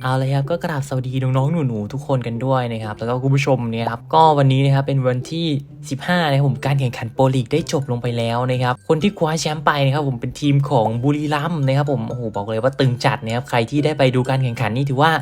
เอาเลยครับก็กราบสวัสดีน้องๆหนูๆทุกคนกันด้วยนะครับแล้วก็คุณผู้ชมเนี่ยครับก็วันนี้นะครับเป็นวันที่ 15นะครับผมการแข่งขันโปรลีกได้จบลงไปแล้วนะครับคนที่คว้าแชมป์ไปนะครับผมเป็นทีมของบุรีรัมย์นะครับผมโอ้โหบอกเลยว่าตึงจัดนะครับใครที่ได้ไปดูการแข่งขันนี่ถือว่า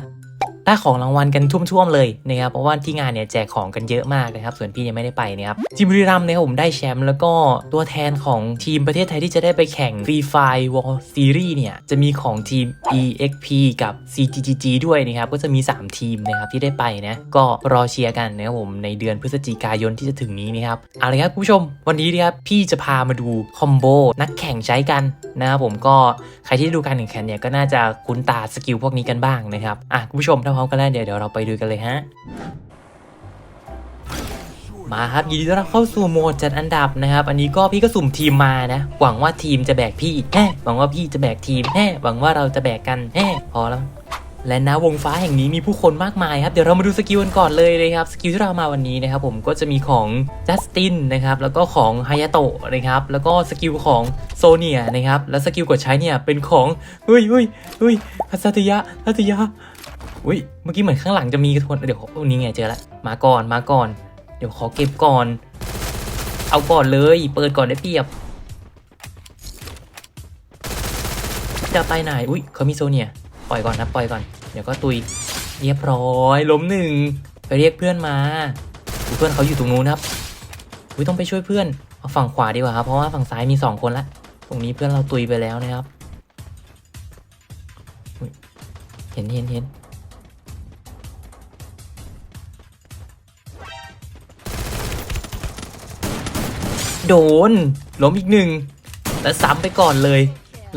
ได้ของรางวัลกันท่วมๆเลยนะครับเพราะว่าที่งานเนี่ยแจกของกันเยอะมากนะครับส่วนพี่ยังไม่ได้ไปนะครับทีมบุรีรัมย์นะครับผมได้แชมป์แล้วก็ตัวแทนของทีมประเทศไทยที่จะได้ไปแข่ง Free Fire World Series เนี่ยจะมีของทีม EXP กับ CGGG ด้วยนะครับก็จะมี 3 ทีมนะครับที่ได้ไปนะก็รอเชียร์กันนะครับผมในเดือนพฤศจิกายนที่จะถึงนี้นะครับเอาละครับคุณผู้ชม วันนี้นะครับพี่จะพามาดูคอมโบนักแข่งใช้กันนะครับผมก็ใครที่ดูการแข่งขันเนี่ยก็น่าจะคุ้นตาสกิลพวกนี้กันบ้างนะครับอะคุณผู้ชมถ้าพร้อมกันแล้วเดี๋ยวเดี๋ยวเราไปดูกันเลยฮะมาครับยินดีต้อนรับเข้าสู่โหมดจัดอันดับนะครับ อันนี้ก็พี่ก็สุ่มทีมมานะ หวังว่าทีมจะแบกพี่แฮ่หวังว่าพี่จะแบกทีมแฮ่หวังว่าเราจะแบกกันแฮ่พอแล้วและณวงฟ้าแห่งนี้มีผู้คนมากมายครับ เดี๋ยวเรามาดูสกิลกันก่อนเลยนะครับ สกิลที่เรามาวันนี้นะครับผมก็จะมีของจัสตินนะครับ แล้วก็ของฮายาโตะนะครับ แล้วก็สกิลของโซเนียนะครับ แล้วสกิลกดใช้เนี่ยเป็นของเฮ้ยเฮ้ยเฮ้ยพัสติยะพัสติยะ อุ้ยเมื่อกี้เหมือนข้างหลังจะมีกระทวนเดี๋ยวโอ้นี่ไงเจอละมาก่อนมาก่อน เดี๋ยวขอเก็บก่อน เอาก่อนเลย เปิดก่อนได้เปรียบ จะไปไหนอุ้ยเขามีโซเนียปล่อยก่อนนะปล่อยก่อน เดี๋ยวก็ตุยเรียบร้อยล้มหนึ่งไปเรียกเพื่อนมาเพื่อนเขาอยู่ตรงนู้นครับอุ้ยต้องไปช่วยเพื่อนเอาฝั่งขวาดีกว่าครับเพราะว่าฝั่งซ้ายมีสองคนละตรงนี้เพื่อนเราตุยไปแล้วนะครับเห็นเห็นเห็น โดน ล้มอีกหนึ่ง แล้วซ้ำไปก่อนเลย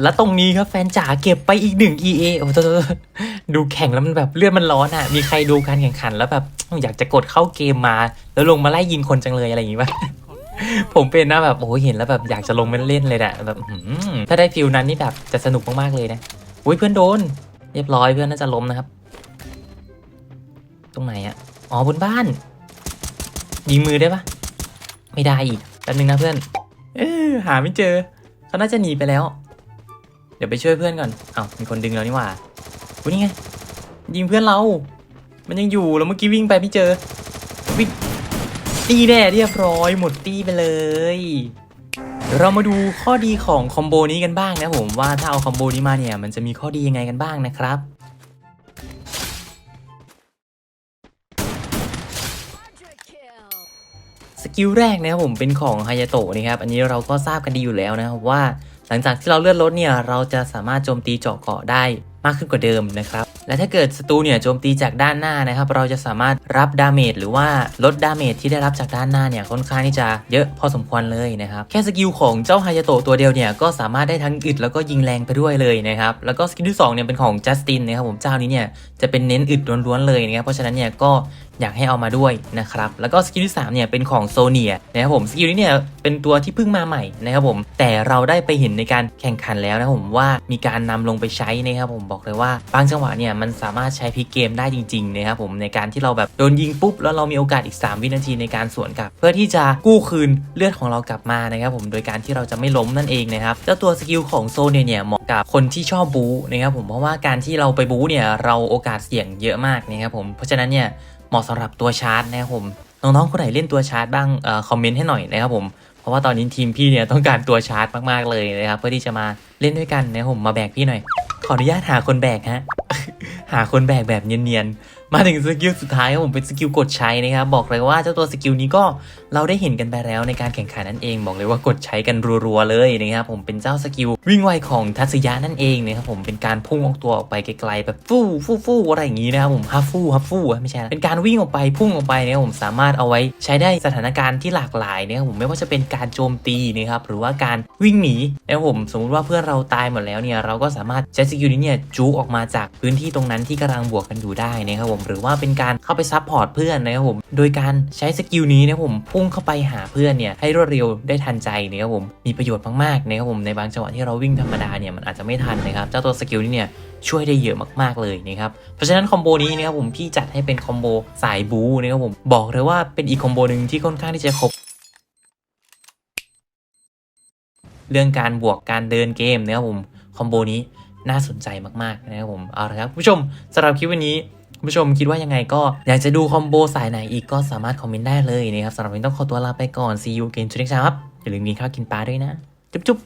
แล้วตรงนี้ครับแฟนจ๋าเก็บไปอีกหนึ่ง EA โอ้โหดูแข่งแล้วมันแบบเลือดมันร้อนอะ มีใครดูการแข่งขันแล้วแบบอยากจะกดเข้าเกมมา แล้วลงมาไล่ยิงคนจังเลยอะไรอย่างงี้ป่ะผมเป็นนะแบบโอ้โหเห็นแล้วแบบอยากจะลงมาเล่นเลยแหละแบบถ้าได้ฟิลนั้นนี่แบบจะสนุกมากๆเลยนะอุ้ยเพื่อนโดน เรียบร้อยเพื่อนน่าจะล้มนะครับ ตรงไหนอะอ๋อบนบ้านยิงมือได้ปะไม่ได้อีก แป๊บนึงนะเพื่อน เออหาไม่เจอ เขาน่าจะหนีไปแล้ว เดี๋ยวไปช่วยเพื่อนก่อนเอา้ามีคนดึงแล้วนี่หว่าอุ้นี่ไง ยิงเพื่อนเรา มันยังอยู่แล้วเมื่อกี้วิ่งไปไม่เจอ วิ่งตีแน่เรียบร้อยหมดตีไปเลยเดี๋ยวเรามาดูข้อดีของคอมโบนี้กันบ้างนะผมว่าถ้าเอาคอมโบนี้มาเนี่ยมันจะมีข้อดียังไงกันบ้างนะครับ สกิลแรกนะครับผมเป็นของฮายาโตะนะครับอันนี้เราก็ทราบกันดีอยู่แล้วนะครับว่า หลังจากที่เราเลื่อนรถเนี่ยเราจะสามารถโจมตีเจาะเกาะได้มากขึ้นกว่าเดิมนะครับ และถ้าเกิดศัตรูเนี่ยโจมตีจากด้านหน้านะครับ เราจะสามารถรับดาเมจหรือว่าลดดาเมจที่ได้รับจากด้านหน้าเนี่ยค่อนข้างที่จะเยอะพอสมควรเลยนะครับ แค่สกิลของเจ้าฮายาโตะตัวเดียวเนี่ยก็สามารถได้ทั้งอึดแล้วก็ยิงแรงไปด้วยเลยนะครับ แล้วก็สกิลที่สองเนี่ยเป็นของจัสตินนะครับผมเจ้านี้เนี่ยจะเป็นเน้นอึดล้วนๆเลยนะครับเพราะฉะนั้นเนี่ยก็อยากให้เอามาด้วยนะครับ แล้วก็สกิลที่3เนี่ยเป็นของโซเนียนะครับผมสกิลนี้เนี่ยเป็นตัวที่เพิ่งมาใหม่นะครับผม แต่เราได้ไปเห็นในการแข่งขันแล้วนะครับผมว่ามีการนำลงไปใช้นะครับผมบอกเลยว่าบางจังหวะเนี่ยมันสามารถใช้พลิกเกมได้จริงๆนะครับผมในการที่เราแบบโดนยิงปุ๊บ แล้วเรามีโอกาสอีก 3 วินาทีในการสวนกลับ เพื่อที่จะกู้คืนเลือดของเรากลับมานะครับผมโดยการที่เราจะไม่ล้มนั่นเองนะครับเจ้าตัวสกิลของโซเนียเนี่ยเหมาะกับคนที่ชอบบู๊นะครับผมเพราะว่าการที่เราไปบู๊เนี่ยเราโอกาสเสี่ยงเยอะมากนะครับผมเพราะฉะนั้นเนี่ยเหมาะสำหรับตัวชาร์จนะครับผมน้องๆคนไหนเล่นตัวชาร์จบ้างออคอมเมนต์ให้หน่อยนะครับผมเพราะว่าตอนนี้ทีมพี่เนี่ยต้องการตัวชาร์จมากๆเลยนะครับเพื่อที่จะมาเล่นด้วยกันนะครับผมมาแบกพี่หน่อย ขออนุญาตหาคนแบกฮะ หาคนแบกแบบเนียน มาถึงสกิลสุดท้ายครับผมเป็นสกิลกดใช้นะครับบอกเลยว่าเจ้าตัวสกิลนี้ก็เราได้เห็นกันไปแล้วในการแข่งขันนั่นเอง บอกเลยว่ากดใช้กันรัวๆเลยนะครับผมเป็นเจ้าสกิลวิ่งไวของทัศยะนั่นเองนะครับผมเป็นการพุ่งออกตัวออกไปไกลๆแบบฟู่ฟู่ฟู่อะไรอย่างนี้นะครับผมฮัฟฟู่ฮัฟฟู่ไม่ใช่เป็นการวิ่งออกไปพุ่งออกไปนะครับผมสามารถเอาไว้ใช้ได้สถานการณ์ที่หลากหลายนะครับผมไม่ว่าจะเป็นการโจมตีนะครับหรือว่าการวิ่งหนีนะครับผมสมมุติว่าเพื่อนเราตายหมดแล้วเนี่ยเราก็สามารถใช้สกิลนี้เนี่ยจู๊ออกมาจากพื้นที่ตรงนั้นที่กำลังบวกกันอยู่ได้นะครับผมหรือว่าเป็นการเข้าไปซับพอร์ตเพื่อนนะครับผมโดยการใช้สกิลนี้นะครับผมพุ่งเข้าไปหาเพื่อนเนี่ยให้รวดเร็วได้ทันใจนะครับผมมีประโยชน์มากๆนะครับผมในบางจังหวะที่เราวิ่งธรรมดาเนี่ยมันอาจจะไม่ทันนะครับเจ้าตัวสกิลนี้เนี่ยช่วยได้เยอะมากๆเลยนะครับ เพราะฉะนั้นคอมโบนี้นะครับผมพี่จัดให้เป็นคอมโบสายบูนะครับผมบอกเลยว่าเป็นอีกคอมโบหนึ่งที่ค่อนข้างที่จะครบเรื่องการบวกการเดินเกมนะครับผมคอมโบนี้น่าสนใจมากๆนะครับผมเอาละครับผู้ชมสำหรับคลิปวันนี้ คุณผู้ชมคิดว่ายังไงก็อยากจะดูคอมโบสายไหนอีกก็สามารถคอมเมนต์ได้เลยนะครับสำหรับวันนี้ต้องขอตัวลาไปก่อน see you again ชุดนี้ครับอย่าลืมกินข้าวกินปลาด้วยนะ จุ๊บ